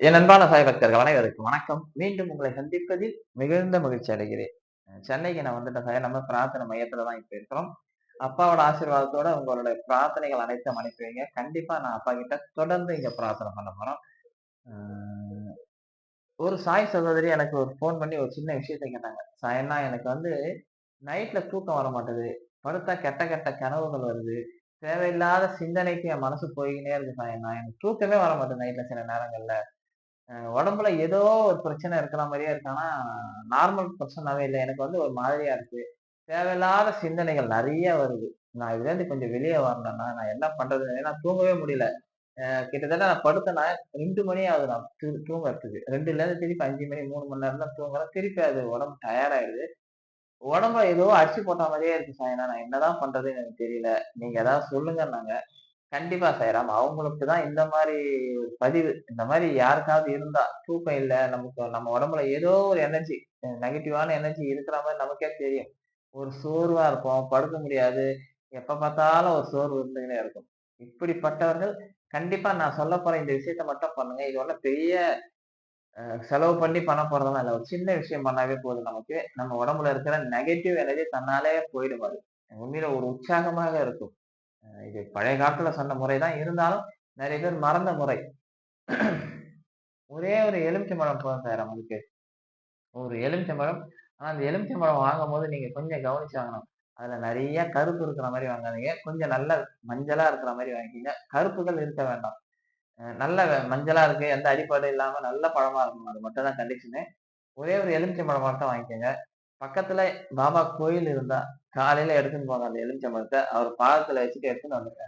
என் அன்பான சாய் பக்தர்கள் அனைவருக்கும் வணக்கம். மீண்டும் உங்களை சந்திப்பதில் மிகுந்த மகிழ்ச்சி அடைகிறேன். சென்னைக்கு நான் வந்துட்டேன் சார். நம்ம பிரார்த்தனை மையத்துல தான் இப்ப இருக்கிறோம். அப்பாவோட ஆசீர்வாதத்தோட உங்களுடைய பிரார்த்தனைகள் அனைத்தும் அனுப்பி வைங்க. கண்டிப்பா நான் அப்பா கிட்ட தொடர்ந்து இங்க பிரார்த்தனை பண்ண போறோம். ஒரு சாய் சகோதரி எனக்கு ஒரு ஃபோன் பண்ணி ஒரு சின்ன விஷயத்தை கேட்டாங்க. சாயன்னா எனக்கு வந்து நைட்ல தூக்கம் வர மாட்டேது படுத்தா கெட்ட கெட்ட கனவுகள் வருது. தேவையில்லாத சிந்தனைக்கு என் மனசு போய்கினே இருக்கு சாயன்னா எனக்கு தூக்கமே வர மாட்டேது நைட்ல சில நேரங்கள்ல. உடம்புல ஏதோ ஒரு பிரச்சனை இருக்கிற மாதிரியே இருக்கானா நார்மல் பர்சனாவே இல்லை. எனக்கு வந்து ஒரு மாதிரியா இருக்கு. தேவையில்லாத சிந்தனைகள் நிறைய வருது. நான் இதுலேருந்து கொஞ்சம் வெளியே வரணும்னா நான் என்ன பண்றது? நான் தூங்கவே முடியல. கிட்டத்தட்ட நான் படுத்தேன்னா ரெண்டு மணி ஆகுது நான் தூ- தூங்கறதுக்கு. ரெண்டுல இருந்து திருப்பி அஞ்சு மணி மூணு மணி நேரம் தான் தூங்குறேன். திருப்பி அது உடம்பு டயர்டாயிடுது உடம்புல ஏதோ அடிச்சு போட்ட மாதிரியே இருக்கு சாயனா. நான் என்னதான் பண்றதுன்னு எனக்கு தெரியல. நீங்க ஏதாவது சொல்லுங்கன்னாங்க. கண்டிப்பா சைராம் அவங்களுக்கு தான் இந்த மாதிரி பதிவு இந்த மாதிரி யாருக்காவது இருந்தா தூக்கம் இல்ல நமக்கு நம்ம உடம்புல ஏதோ ஒரு எனர்ஜி நெகட்டிவான எனர்ஜி இருக்கிற மாதிரி நமக்கே தெரியும். ஒரு சோர்வா இருப்போம் படுக்க முடியாது. எப்ப பார்த்தாலும் ஒரு சோர்வு இருந்துகிட்டே இருக்கும். இப்படிப்பட்டவர்கள் கண்டிப்பா நான் சொல்ல போற இந்த விஷயத்த மட்டும் பண்ணுங்க. இது ஒன்றும் பெரிய செலவு பண்ணி பண்ண போறதெல்லாம் இல்லை. ஒரு சின்ன விஷயம் பண்ணாவே போதும் நமக்கு. நம்ம உடம்புல இருக்கிற நெகட்டிவ் எனர்ஜி தன்னாலே போயிடும் அது. உண்மையில ஒரு உற்சாகமாக இருக்கும். இது பழைய காலத்துல சொன்ன முறைதான். இருந்தாலும் நிறைய பேர் மறந்த முறை. ஒரே ஒரு எலுமிச்சம்பழம் போதும் சார் அவங்களுக்கு. ஒரு எலுமிச்சம்பழம் ஆனா அந்த எலுமிச்சம்பழம் வாங்கும் போது நீங்க கொஞ்சம் கவனிச்சு வாங்கணும். அதுல நிறைய கருப்பு இருக்கிற மாதிரி வாங்காதீங்க. கொஞ்சம் நல்ல மஞ்சளா இருக்கிற மாதிரி வாங்கிக்கிங்க. கருப்புகள் இருக்க வேண்டாம். நல்ல மஞ்சளா இருக்கு. எந்த அடிப்பாடு இல்லாம நல்ல பழமா இருக்கணும். அது மட்டும் தான் கண்டிஷனு ஒரே ஒரு எலுமிச்சம்பழம் மட்டும் வாங்கிக்கோங்க. பக்கத்துல பாபா கோயில் இருந்தா காலையில எடுத்துன்னு போங்க அந்த எலுமிச்சம்பழத்தை அவர் பாதத்துல வச்சுட்டு எடுத்துன்னு வந்துருங்க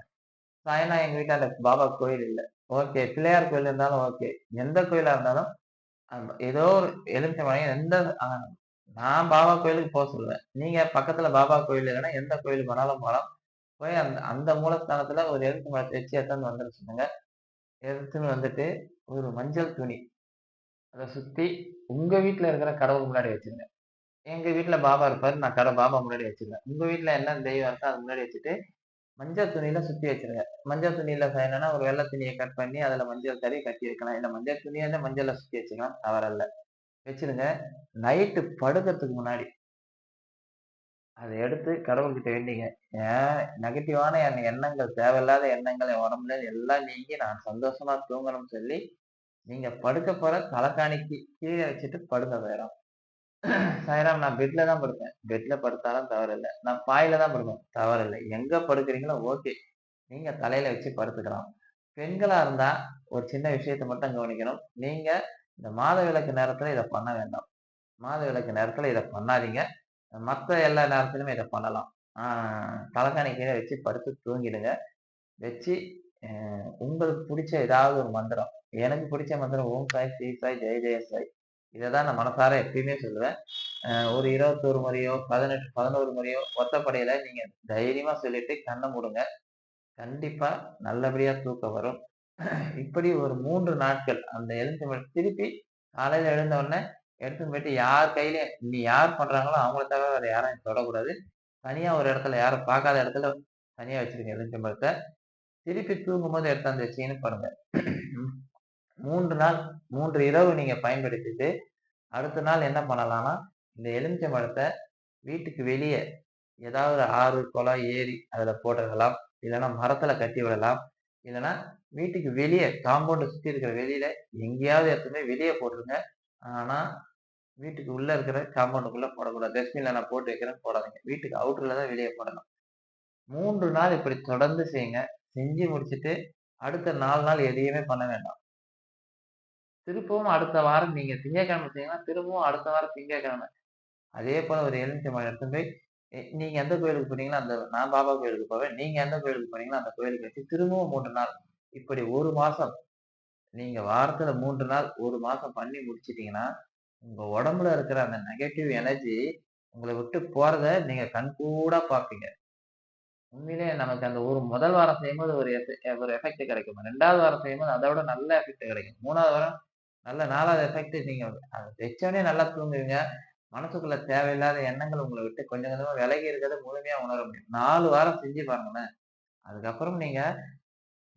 சாயனா எங்க வீட்டாண்ட பாபா கோயில் இல்ல. ஓகே பிள்ளையார் கோயில் இருந்தாலும் ஓகே. எந்த கோயிலா இருந்தாலும் அந்த ஏதோ ஒரு எலுமிச்சம்பழம் எந்த நான் பாபா கோயிலுக்கு போக சொல்லுவேன். நீங்க பக்கத்துல பாபா கோயில் இல்லைன்னா எந்த கோயிலுக்கு வேணாலும் போகலாம் போய் அந்த அந்த மூலஸ்தானத்துல ஒரு எலுமிச்சம்பழத்தை வச்சு எடுத்துன்னு வந்துட சொல்லுங்க. எடுத்துன்னு வந்துட்டு ஒரு மஞ்சள் துணி. அதை சுத்தி உங்க வீட்டுல இருக்கிற கடவுள் முன்னாடி வச்சிருங்க. எங்க வீட்டுல பாபா இருப்பாரு நான் கடை பாபா முன்னாடி வச்சிருக்கேன் உங்க வீட்டுல என்ன தெய்வம் இருக்கோ அது முன்னாடி வச்சுட்டு மஞ்சள் துணியில சுத்தி வச்சிருங்க. மஞ்சள் துணியில என்னன்னா ஒரு வெள்ளை துணியை கட் பண்ணி அதுல மஞ்சள் தறி கட்டி வைக்கலாம். இல்ல மஞ்சள் துணியை மஞ்சள்ல சுத்தி வச்சுக்கலாம். தவறல்ல வச்சிருங்க. நைட்டு படுக்கிறதுக்கு முன்னாடி அதை எடுத்து கடவுள்கிட்ட வேண்டிங்க. ஏன்? நெகட்டிவான என் எண்ணங்கள் தேவையில்லாத எண்ணங்கள் என் உடம்புல எல்லாம் நீங்கி நான் சந்தோஷமா தூங்கணும்னு சொல்லி நீங்க படுக்க போற தலைக்காணிக்கு கீழே வச்சுட்டு படுங்க வேறாம் சாய்ராம் நான் பெட்ல தான் படுப்பேன் பெட்ல படுத்தாலும் தவறில்லை. நான் பாயில தான் படுப்பேன். தவறில்லை. எங்க படுக்கிறீங்களோ ஓகே நீங்க தலையில வச்சு படுத்துக்கலாம். பெண்களா இருந்தா ஒரு சின்ன விஷயத்தை மட்டும் கவனிக்கணும். நீங்க இந்த மாத விளக்கு நேரத்துல இதை பண்ண வேண்டாம். மாத விளக்கு நேரத்துல இதை பண்ணாதீங்க. மத்த எல்லா நேரத்திலுமே இதை பண்ணலாம். ஆஹ் கீழே வச்சு படுத்து தூங்கிடுங்க. வச்சு உங்களுக்கு பிடிச்ச ஏதாவது ஒரு மந்திரம். எனக்கு பிடிச்ச மந்திரம் ஓம் சாய் ஸ்ரீ சாய் ஜெய ஜெய சாய். இதை தான் நான் மனசார எப்பயுமே சொல்லுவேன். ஒரு இருபத்தோரு முறையோ பதினெட்டு பதினோரு முறையோ ஒத்தப்படையில நீங்க தைரியமா சொல்லிட்டு கண்ணை மூடுங்க. கண்டிப்பா நல்லபடியா தூக்கம் வரும். இப்படி ஒரு மூன்று நாட்கள் அந்த எழுந்து திருப்பி காலையில எழுந்த உடனே எடுத்து போயிட்டு யார் கையிலயும் நீ யார் பண்றாங்களோ அவங்கள தவிர வேற யாரும் தொடக்கூடாது. தனியா ஒரு இடத்துல யாரும் பார்க்காத இடத்துல தனியா வச்சிருங்க எலுமிச்சம்பழத்தை திருப்பி தூங்கும் போது எடுத்தாந்து வச்சீங்கன்னு பாருங்க. மூன்று நாள் மூன்று இரவு நீங்க பயன்படுத்திட்டு அடுத்த நாள் என்ன பண்ணலாம்னா இந்த எலுமிச்சை மரத்தை வீட்டுக்கு வெளியே ஏதாவது ஆறு குளம் ஏரி அதுல போட்டுடலாம் இல்லைன்னா மரத்துல கட்டி விடலாம். இல்லைன்னா வீட்டுக்கு வெளியே காம்பவுண்டை சுற்றி இருக்கிற வெளியில எங்கேயாவது எடுத்துமே வெளியே போட்டுருங்க. ஆனா வீட்டுக்கு உள்ள இருக்கிற காம்பவுண்டுக்குள்ளே போடக்கூடாது. டஸ்ட்பினில் நான் போட்டு வைக்கிறேன் போடாதீங்க. வீட்டுக்கு அவுட்டரில் தான் வெளியே போடணும். மூன்று நாள் இப்படி தொடர்ந்து செய்யுங்க. செஞ்சு முடிச்சுட்டு அடுத்த நாலு நாள் எதையுமே பண்ண வேண்டாம். திருப்பவும் அடுத்த வாரம் நீங்க திங்கக்கிழமை செய்யலாம் திரும்பவும் அடுத்த வாரம் திங்கக்கிழமை. அதே போல ஒரு எலுமிச்சம்பழம் எடுத்து போய் நீங்க எந்த கோயிலுக்கு போனீங்களோ அந்த நான் பாபா கோயிலுக்கு போவேன். நீங்க எந்த கோயிலுக்கு போனீங்களோ அந்த கோயிலுக்கு வச்சு திரும்பவும் மூன்று நாள். இப்படி ஒரு மாசம் நீங்க வாரத்துல மூன்று நாள் ஒரு மாசம் பண்ணி முடிச்சிட்டீங்கன்னா உங்க உடம்புல இருக்கிற அந்த நெகட்டிவ் எனர்ஜி உங்களை விட்டு போறத நீங்க கண்கூடா பார்ப்பீங்க. உண்மையிலே நமக்கு அந்த ஒரு முதல் வாரம் செய்யும்போது ஒரு ஒரு எஃபெக்ட் கிடைக்கும். ரெண்டாவது வாரம் செய்யும்போது அதை விட நல்ல எஃபெக்ட் கிடைக்கும். மூணாவது வாரம் நல்ல நாலாவது எஃபெக்ட் நீங்க அதை வச்சோடனே நல்லா தூங்குவீங்க மனசுக்குள்ள தேவையில்லாத எண்ணங்கள் உங்களை விட்டு கொஞ்சம் கொஞ்சமா விலகி இருக்கிறத முழுமையா உணர முடியும் நாலு வாரம் செஞ்சு பாருங்களேன் அதுக்கப்புறம் நீங்க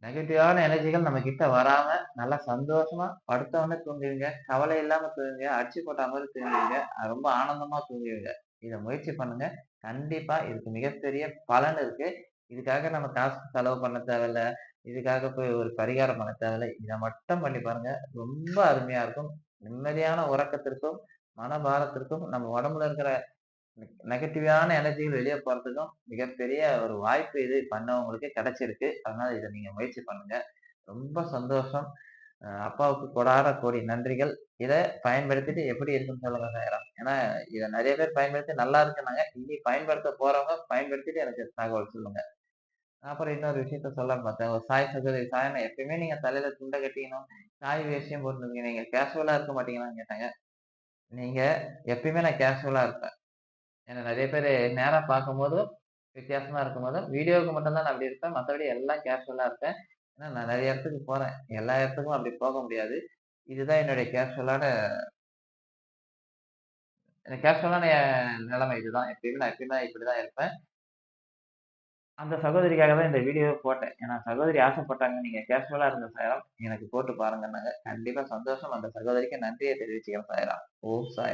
நெகட்டிவான எனர்ஜிகள் நம்ம கிட்ட வராம, நல்லா சந்தோஷமா படுத்தவொடனே தூங்குவீங்க. கவலை இல்லாம தூங்குவீங்க. அடிச்சு போட்ட மாதிரி தூங்குவீங்க. ரொம்ப ஆனந்தமா தூங்குவீங்க. இதை முயற்சி பண்ணுங்க. கண்டிப்பா இதுக்கு மிகப்பெரிய பலன் இருக்கு. இதுக்காக நம்ம காசு செலவு பண்ண தேவையில்ல. இதுக்காக போய் ஒரு பரிகாரம் பண்ண தேவையில்ல. இதை மட்டும் பண்ணி பாருங்க. ரொம்ப அருமையா இருக்கும். நிம்மதியான உறக்கத்திற்கும், மனபாரத்திற்கும், நம்ம உடம்புல இருக்கிற நெகட்டிவான எனர்ஜிகள் வெளியே போறதுக்கும் மிகப்பெரிய ஒரு வாய்ப்பு இது பண்ணவங்களுக்கு கிடைச்சிருக்கு. அதனால இதை நீங்க முயற்சி பண்ணுங்க. ரொம்ப சந்தோஷம். அப்பாவுக்கு கொடார கோடி நன்றிகள். இதை பயன்படுத்திட்டு எப்படி இருக்குன்னு சொல்லுங்க நேரம் ஏன்னா, இதை நிறைய பேர் பயன்படுத்தி நல்லா இருக்குன்னாங்க. இனி பயன்படுத்த போறவங்க பயன்படுத்திட்டு எனக்கு தகவல் சொல்லுங்க. அப்புறம் இன்னொரு விஷயத்த சொல்ல பார்த்தேன். ஒரு சாய் சகோதரி சாயனை எப்பயுமே நீங்க தலையில துண்டை கட்டிக்கணும், சாய் வேஷ்டியும் போட்டுருந்தீங்க. நீங்க கேஷுவலா இருக்க மாட்டீங்களான்னு கேட்டாங்க. நீங்க எப்பயுமே நான் கேஷுவலா இருப்பேன். என்ன நெறைய பேரு நேரா பார்க்கும்போதும் வித்தியாசமா இருக்கும்போதும், வீடியோவுக்கு மட்டும்தான் நான் அப்படி இருப்பேன். மற்றபடி எல்லாம் கேஷுவலா இருப்பேன். ஏன்னா நான் நிறைய இடத்துக்கு போறேன். எல்லா இடத்துக்கும் அப்படி போக முடியாது. இதுதான் என்னுடைய கேஷுவலான கேஷுவலான நிலைமை இதுதான். எப்பயுமே நான் எப்பயுமே இப்படிதான் இருப்பேன். அந்த சகோதரிக்காக தான் இந்த வீடியோவை போட்டேன். ஏன்னா சகோதரி ஆசைப்பட்டாங்க. நீங்க கேஷுவலாக இருந்த சாயரம் எனக்கு போட்டு பாருங்கன்னாங்க. கண்டிப்பா சந்தோஷம். அந்த சகோதரிக்கு நன்றியை தெரிவிச்சுக்கிறேன் சாய்ராம். ஓ சாய்